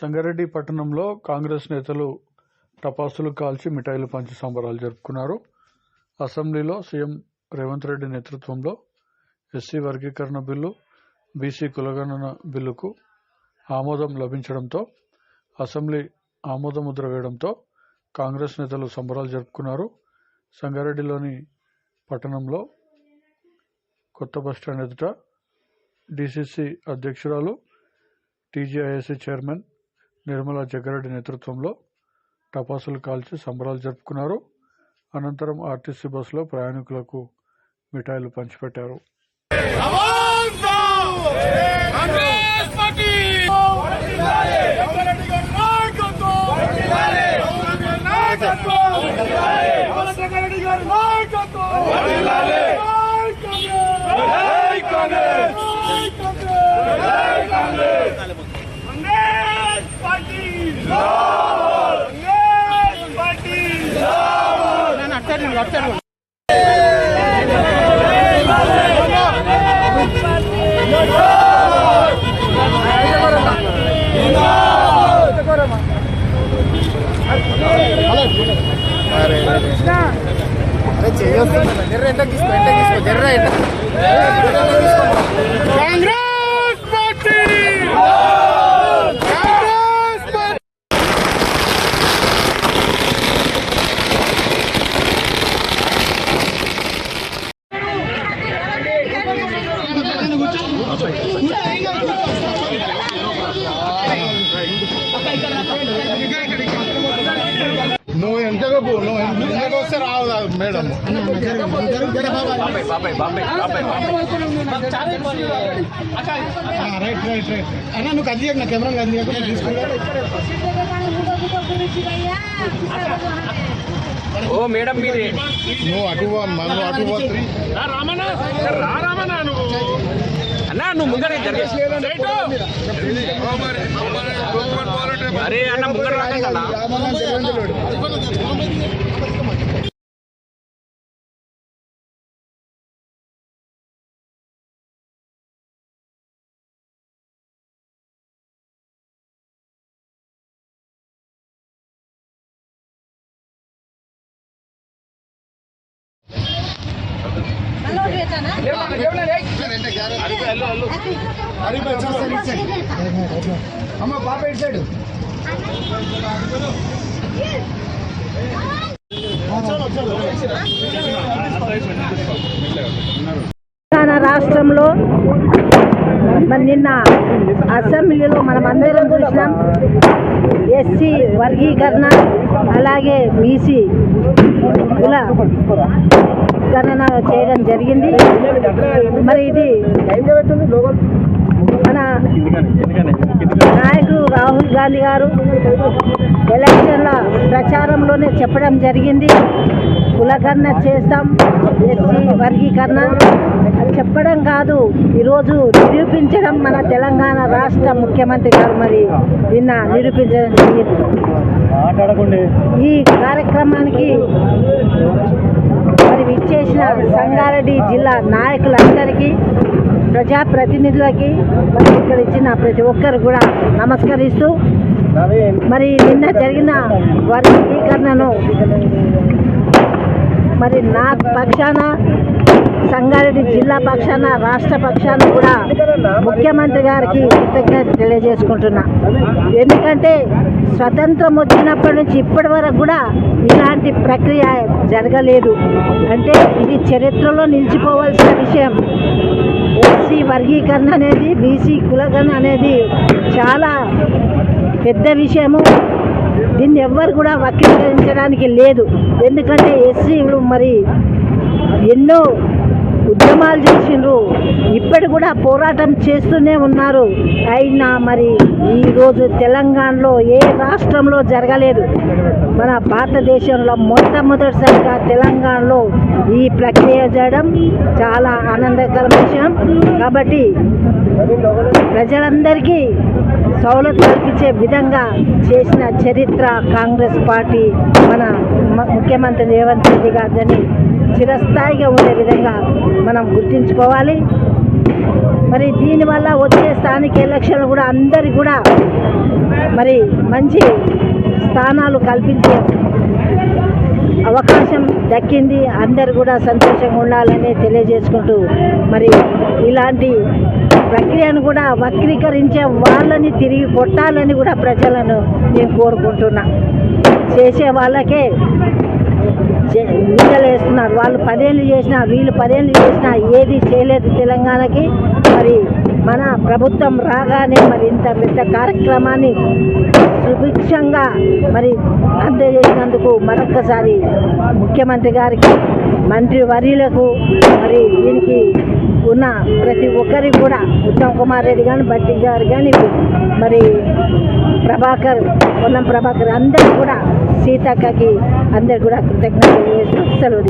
సంగారెడ్డి పట్టణంలో కాంగ్రెస్ నేతలు టపాసులు కాల్చి మిఠాయిలు పంచి సంబరాలు జరుపుకున్నారు. అసెంబ్లీలో సీఎం రేవంత్ రెడ్డి నేతృత్వంలో ఎస్సీ వర్గీకరణ బిల్లు బీసీ కులగణన బిల్లుకు ఆమోదం లభించడంతో అసెంబ్లీ ఆమోదముద్ర వేయడంతో కాంగ్రెస్ నేతలు సంబరాలు జరుపుకున్నారు. సంగారెడ్డిలోని పట్టణంలో కొత్త బస్టాండ్ ఎదుట డిసిసి అధ్యక్షురాలు టీజీఐఎస్సీ చైర్మన్ నిర్మలా జగ్గారెడ్డి నేతృత్వంలో టపాసులు కాల్చి సంబరాలు జరుపుకున్నారు. అనంతరం ఆర్టీసీ బస్సులో ప్రయాణికులకు మిఠాయిలు పంచిపెట్టారు కాంగ్రెస్ పార్టీ జగన్రెడ్డి గారి నాయకత్వం నాయకత్వం జగన్రెడ్డి గారి నాయకత్వం Congress Congress party Congress party Congress party Congress party నువ్వు ఎంతగా పో నువ్వు ఎంతగా వస్తే రావు మేడం రైట్ రైట్ రైట్ అన్న నువ్వు కదిలియకు నా కెమెరా తీసుకుంటా ఓ మేడం మీరే నువ్వు అటు నువ్వు. అటు పోతుంది అన్నా నువ్వు ముందర అరే అన్న ముందర రాకండి అమ్మ పాప ఇటు సైడ్ తెలంగాణ రాష్ట్రంలో మరి నిన్న అసెంబ్లీలో మనం అందరం చూసినాం. ఎస్సీ వర్గీకరణ అలాగే బీసీ కుల గణన చేయడం జరిగింది. మరి ఇది మన నాయకుడు రాహుల్ గాంధీ గారు ఎలక్షన్ల ప్రచారంలోనే చెప్పడం జరిగింది. కులకరణ చేస్తాం ఎస్సీ వర్గీకరణ. చెప్పడం కాదు ఈరోజు నిరూపించడం మన తెలంగాణ రాష్ట్ర ముఖ్యమంత్రి గారు మరి నిన్న నిరూపించడం జరిగింది. ఈ కార్యక్రమానికి మరి విచ్చేసిన సంగారెడ్డి జిల్లా నాయకులందరికీ ప్రజాప్రతినిధులకి మరి ఇక్కడ ఇచ్చిన ప్రతి ఒక్కరు కూడా నమస్కరిస్తూ మరి నిన్న జరిగిన వర్గీకరణను మరి నా పక్షాన సంగారెడ్డి జిల్లా పక్షాన రాష్ట్ర పక్షాన కూడా ముఖ్యమంత్రి గారికి కృతజ్ఞత తెలియజేసుకుంటున్నా. ఎందుకంటే స్వతంత్రం వచ్చినప్పటి నుంచి ఇప్పటి వరకు కూడా ఇలాంటి ప్రక్రియ జరగలేదు. అంటే ఇది చరిత్రలో నిలిచిపోవాల్సిన విషయం. ఎస్సీ వర్గీకరణ అనేది బీసీ కులగణ అనేది చాలా పెద్ద విషయము. దీన్ని ఎవ్వరు కూడా వక్రీకరించడానికి లేదు. ఎందుకంటే ఎస్సీలు మరి ఎన్నో ఉద్యమాలు చేసిండ్రు. ఇప్పటి కూడా పోరాటం చేస్తూనే ఉన్నారు. అయినా మరి ఈరోజు తెలంగాణలో ఏ రాష్ట్రంలో జరగలేదు. మన భారతదేశంలో మొట్టమొదటిసారిగా తెలంగాణలో ఈ ప్రక్రియ చేయడం చాలా ఆనందకర విషయం. కాబట్టి ప్రజలందరికీ సౌలత్ కల్పించే విధంగా చేసిన చరిత్ర కాంగ్రెస్ పార్టీ మన ముఖ్యమంత్రి రేవంత్ రెడ్డి గారిని చిరస్థాయిగా ఉండే విధంగా మనం గుర్తుంచుకోవాలి. మరి దీనివల్ల వచ్చే స్థానిక ఎలక్షన్లు కూడా అందరికి కూడా మరి మంచి స్థానాలు కల్పించే అవకాశం దక్కింది. అందరు కూడా సంతోషంగా ఉండాలని తెలియజేసుకుంటూ మరి ఇలాంటి ప్రక్రియను కూడా వక్రీకరించే వాళ్ళని తిరిగి కొట్టాలని కూడా ప్రజలను నేను కోరుకుంటున్నా. చేసే వాళ్ళకే నిందలు వేస్తున్నారు. వాళ్ళు పదేళ్ళు చేసినా వీళ్ళు పదేళ్ళు చేసినా ఏది చేయలేదు తెలంగాణకి. మరి మన ప్రభుత్వం రాగానే మరి ఇంత పెద్ద కార్యక్రమాన్ని సుభిక్షంగా మరి అందజేసినందుకు మరొక్కసారి ముఖ్యమంత్రి గారికి మంత్రి వర్యులకు మరి దీనికి ఉన్న ప్రతి ఒక్కరికి కూడా ఉత్తమ్ కుమార్ రెడ్డి కానీ బట్టి గారు కానీ మరి ప్రభాకర్ పొన్నం ప్రభాకర్ అందరు కూడా సీతక్కకి అందరు కూడా కృతజ్ఞతలు చేస్తూ సెలవు